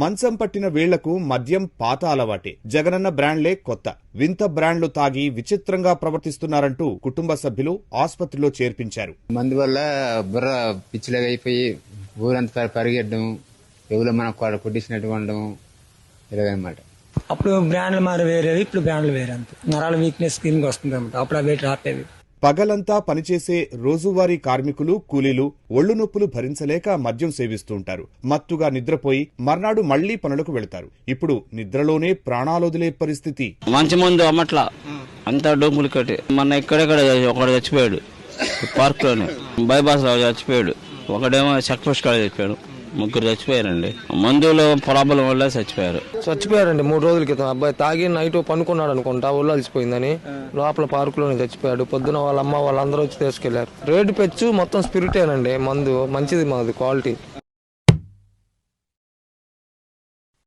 మంచం పట్టిన వీళ్ళకు మద్యం పాత అలవాటే. జగనన్న బ్రాండ్లే కొత్త. వింత బ్రాండ్లు తాగి విచిత్రంగా ప్రవర్తిస్తున్నారంటూ కుటుంబ సభ్యులు ఆసుపత్రిలో చేర్పించారు. మందు వల్ల బుర్ర పిచ్చిలాగా అయిపోయి ఊరంతా పరిగెట్టడం ఎవరు మనం కొట్టించినట్టు ఉండడం ఇలాగనమాట. అప్పుడు బ్రాండ్లు మారి వేరేవి ఇప్పుడు బ్రాండ్లు వేరే అంతే నరాల వీక్నెస్ స్కిన్ వస్తుంది అనమాట అప్పుడు అవి ఆపేవి పగలంతా పనిచేసే రోజువారీ కార్మికులు కూలీలు ఒళ్ళు నొప్పులు భరించలేక మద్యం సేవిస్తూ ఉంటారు మత్తుగా నిద్రపోయి మర్నాడు మళ్ళీ పనులకు వెళతారు. ఇప్పుడు నిద్రలోనే ప్రాణాలొదిలే పరిస్థితి. మంచి మందు అమ్మట్లా. అంతా డోములు కట్టి మన ఇక్కడెక్కడ ఒకడు చచ్చిపోయాడు. పార్క్లోనే బైపాస్ రావు చచ్చిపోయాడు. ఒకడేమో చెక్ పోస్ట్ కాడ చచ్చిపోయాడు ముగ్గురు చచ్చిపోయారండి. మందులో ప్రాబ్లం వల్ల చచ్చిపోయారు. చచ్చిపోయాడండి మూడు రోజుల క్రితం. అబ్బాయి తాగి నైట్ పనుకున్నాడు అనుకుంటా ఒళ్ళు అలసిపోయిందని లోపల పార్కులోనే చచ్చిపోయాడు. పొద్దున వాళ్ళ అమ్మ వాళ్ళందరూ వచ్చి తీసుకెళ్ళారు. రేటు పెచ్చు మొత్తం స్పిరిటేనండి మందు. మంచిది మాది క్వాలిటీ.